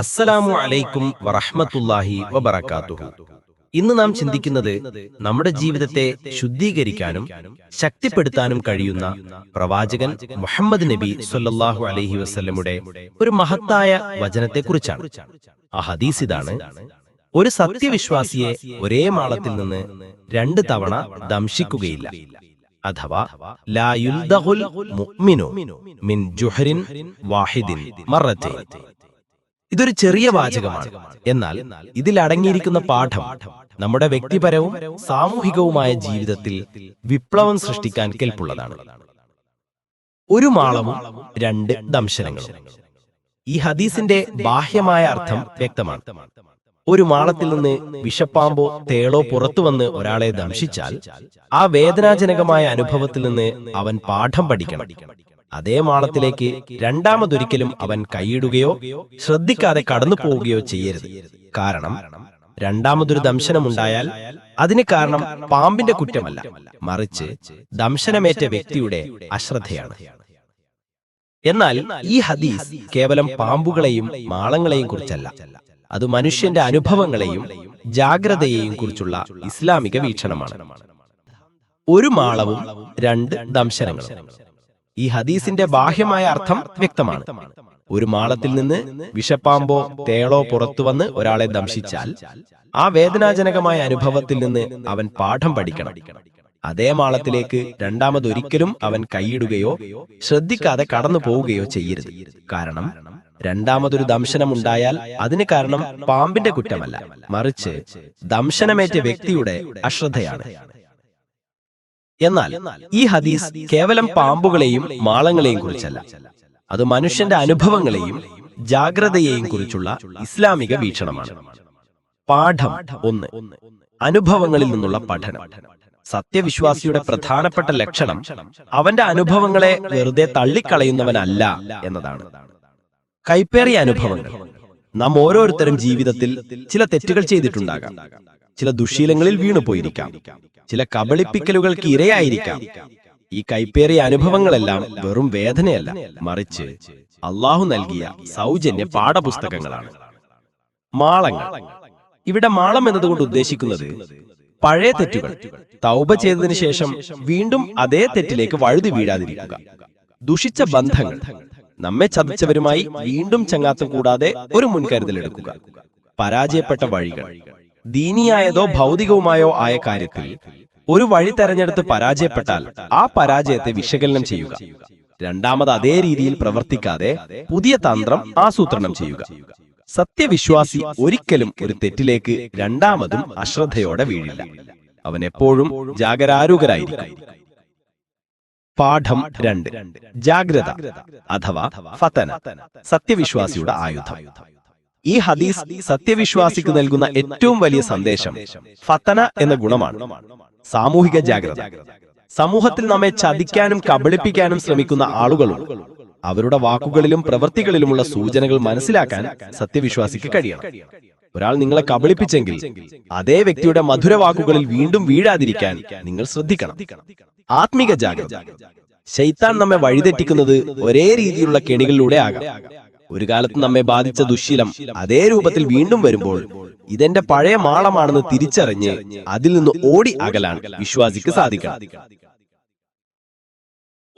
അസ്സലാമു അലൈക്കും വറഹ്മത്തുള്ളാഹി വബറകാതുഹു. ഇന്ന് നാം ചിന്തിക്കുന്നത് നമ്മുടെ ജീവിതത്തെ ശുദ്ധീകരിക്കാനും ശക്തിപ്പെടുത്താനും കഴിയുന്ന പ്രവാചകൻ മുഹമ്മദ് നബി സല്ലല്ലാഹു അലൈഹി വസ്ലമുടെ ഒരു മഹത്തായ വചനത്തെക്കുറിച്ചാണ്. ആ ഹദീസ് ഇതാണ് ഒരു സത്യവിശ്വാസിയെ ഒരേ മാളത്തിൽ നിന്ന് രണ്ട് തവണ ദംശിക്കുകയില്ല. അഥവാ ലാ മിൻ ജുഹ്റിൻ വാഹിദിൻ ഇതൊരു ചെറിയ വാചകമാണ്. എന്നാൽ ഇതിലടങ്ങിയിരിക്കുന്ന പാഠം നമ്മുടെ വ്യക്തിപരവും സാമൂഹികവുമായ ജീവിതത്തിൽ വിപ്ലവം സൃഷ്ടിക്കാൻ കെൽപ്പുള്ളതാണ്. ഒരു മാളവും രണ്ട് ദംശനങ്ങളും. ഈ ഹദീസിന്റെ ബാഹ്യമായ അർത്ഥം വ്യക്തമാണ്. ഒരു മാളത്തിൽ നിന്ന് വിഷപ്പാമ്പോ തേളോ പുറത്തു വന്ന് ഒരാളെ ദംശിച്ചാൽ ആ വേദനാജനകമായ അനുഭവത്തിൽ നിന്ന് അവൻ പാഠം പഠിക്കണം. അതേ മാളത്തിലേക്ക് രണ്ടാമതൊരിക്കലും അവൻ കൈയിടുകയോ ശ്രദ്ധിക്കാതെ കടന്നു പോവുകയോ ചെയ്യരുത്. കാരണം രണ്ടാമതൊരു ദംശനമുണ്ടായാൽ അതിന് കാരണം പാമ്പിന്റെ കുറ്റമല്ല. മറിച്ച് ദംശനമേറ്റ വ്യക്തിയുടെ അശ്രദ്ധയാണ്. എന്നാൽ ഈ ഹദീസ് കേവലം പാമ്പുകളെയും മാളങ്ങളെയും കുറിച്ചല്ല. അത് മനുഷ്യന്റെ അനുഭവങ്ങളെയും ജാഗ്രതയെയും കുറിച്ചുള്ള ഇസ്ലാമിക വീക്ഷണമാണ്. ഒരു മാളവും രണ്ട് ദംശനങ്ങളും. ഈ ഹദീസിന്റെ ബാഹ്യമായ അർത്ഥം വ്യക്തമാണ്. ഒരു മാളത്തിൽ നിന്ന് വിഷപ്പാമ്പോ തേളോ പുറത്തു വന്ന് ഒരാളെ ദംശിച്ചാൽ ആ വേദനാജനകമായ അനുഭവത്തിൽ നിന്ന് അവൻ പാഠം പഠിക്കണം. അതേ മാളത്തിലേക്ക് രണ്ടാമതൊരിക്കലും അവൻ കൈയിടുകയോ ശ്രദ്ധിക്കാതെ കടന്നു പോവുകയോ ചെയ്യരുത്. കാരണം രണ്ടാമതൊരു ദംശനം ഉണ്ടായാൽ അതിന് കാരണം പാമ്പിന്റെ കുറ്റമല്ല. മറിച്ച് ദംശനമേറ്റ വ്യക്തിയുടെ അശ്രദ്ധയാണ്. എന്നാൽ ഈ ഹദീസ് കേവലം പാമ്പുകളെയും മാളങ്ങളെയും കുറിച്ചല്ല. അത് മനുഷ്യന്റെ അനുഭവങ്ങളെയും ജാഗ്രതയെയും കുറിച്ചുള്ള ഇസ്ലാമിക വീക്ഷണമാണ്. പാഠം ഒന്ന്. അനുഭവങ്ങളിൽ നിന്നുള്ള പഠനം. സത്യവിശ്വാസിയുടെ പ്രധാനപ്പെട്ട ലക്ഷണം അവന്റെ അനുഭവങ്ങളെ വെറുതെ തള്ളിക്കളയുന്നവനല്ല എന്നതാണ്. കൈപ്പേറിയ അനുഭവങ്ങൾ. നാം ഓരോരുത്തരും ജീവിതത്തിൽ ചില തെറ്റുകൾ ചെയ്തിട്ടുണ്ടാകാം. ചില ദുശീലങ്ങളിൽ വീണുപോയിരിക്കാം. ചില കബളിപ്പിക്കലുകൾക്ക് ഇരയായിരിക്കാം. ഈ കൈപ്പേറിയ അനുഭവങ്ങളെല്ലാം വെറും വേദനയല്ല മറിച്ച് അള്ളാഹു നൽകിയ സൗജന്യ പാഠപുസ്തകങ്ങളാണ്. മാളങ്ങൾ. ഇവിടെ മാളം എന്നതുകൊണ്ട് ഉദ്ദേശിക്കുന്നത് പഴയ തെറ്റുകൾ. തൗബ ചെയ്തതിനു ശേഷം വീണ്ടും അതേ തെറ്റിലേക്ക് വഴുതി വീഴാതിരിക്കുക. ദുഷിച്ച ബന്ധങ്ങൾ. നമ്മെ ചതിച്ചവരുമായി വീണ്ടും ചങ്ങാത്തം കൂടാതെ ഒരു മുൻകരുതലെടുക്കുക പരാജയപ്പെട്ട വഴികൾ. ദീനിയായതോ ഭൗതികവുമായോ ആയ കാര്യത്തിൽ ഒരു വഴി തെരഞ്ഞെടുത്ത് പരാജയപ്പെട്ടാൽ ആ പരാജയത്തെ വിശകലനം ചെയ്യുക. രണ്ടാമത് അതേ രീതിയിൽ പ്രവർത്തിക്കാതെ പുതിയ തന്ത്രം ആസൂത്രണം ചെയ്യുക. സത്യവിശ്വാസി ഒരിക്കലും ഒരു തെറ്റിലേക്ക് രണ്ടാമതും അശ്രദ്ധയോടെ വീഴില്ല. അവൻ എപ്പോഴും ജാഗരാരൂകരായിരിക്കും. പാഠം രണ്ട്. ജാഗ്രത അഥവാ ഫതന. സത്യവിശ്വാസിയുടെ ആയുധം. ഈ ഹദീസ് സത്യവിശ്വാസിക്ക് നൽകുന്ന ഏറ്റവും വലിയ സന്ദേശം ഫതന എന്ന ഗുണമാണ്. സാമൂഹിക ജാഗ്രത. സമൂഹത്തിൽ നമ്മെ ചതിക്കാനും കബളിപ്പിക്കാനും ശ്രമിക്കുന്ന ആളുകളും അവരുടെ വാക്കുകളിലും പ്രവൃത്തികളിലുമുള്ള സൂചനകൾ മനസ്സിലാക്കാൻ സത്യവിശ്വാസിക്ക് കഴിയണം. ഒരാൾ നിങ്ങളെ കബളിപ്പിച്ചെങ്കിൽ അതേ വ്യക്തിയുടെ മധുര വാക്കുകളിൽ വീണ്ടും വീഴാതിരിക്കാൻ നിങ്ങൾ ശ്രദ്ധിക്കണം. ആത്മിക ജാഗ്രത. ശൈത്താൻ നമ്മെ വഴിതെറ്റിക്കുന്നത് ഒരേ രീതിയിലുള്ള കെണികളിലൂടെ ആകാം. ഒരു കാലത്ത് നമ്മെ ബാധിച്ച ദുശ്ശീലം അതേ രൂപത്തിൽ വീണ്ടും വരുമ്പോൾ ഇതെന്റെ പഴയ മാളമാണെന്ന് തിരിച്ചറിഞ്ഞ് അതിൽ നിന്ന് ഓടി അകലാൻ വിശ്വാസിക്ക് സാധിക്കണം.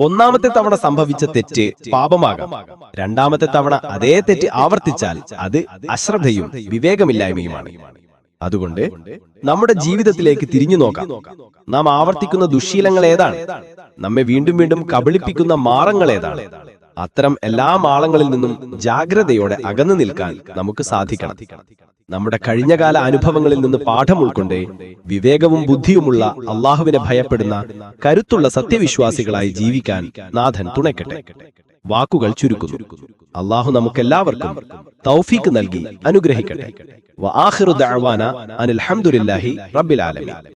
ഒന്നാമത്തെ തവണ സംഭവിച്ച തെറ്റ് പാപമാകാം. രണ്ടാമത്തെ തവണ അതേ തെറ്റ് ആവർത്തിച്ചാൽ അത് അശ്രദ്ധയും വിവേകമില്ലായ്മയുമാണ്. അതുകൊണ്ട് നമ്മുടെ ജീവിതത്തിലേക്ക് തിരിഞ്ഞു നോക്കാം. നാം ആവർത്തിക്കുന്ന ദുശീലങ്ങൾ ഏതാണ്? നമ്മെ വീണ്ടും വീണ്ടും കബളിപ്പിക്കുന്ന മാറങ്ങൾ ഏതാണ്? അത്തരം എല്ലാ മാളങ്ങളിൽ നിന്നും ജാഗ്രതയോടെ അകന്നു നിൽക്കാൻ നമുക്ക് സാധിക്കണം. നമ്മുടെ കഴിഞ്ഞകാല അനുഭവങ്ങളിൽ നിന്ന് പാഠം ഉൾക്കൊണ്ട് വിവേകവും ബുദ്ധിയുമുള്ള അള്ളാഹുവിനെ ഭയപ്പെടുന്ന കരുത്തുള്ള സത്യവിശ്വാസികളായി ജീവിക്കാൻ നാഥൻ തുണയ്ക്കട്ടെ. വാക്കുകൾ ചുരുക്കുന്നു. അള്ളാഹു നമുക്കെല്ലാവർക്കും തൗഫീക്ക് നൽകി അനുഗ്രഹിക്കട്ടെ. വ ആഖിറു ദഅവാന അനിൽ ഹംദുലില്ലാഹി റബ്ബിൽ ആലമീൻ.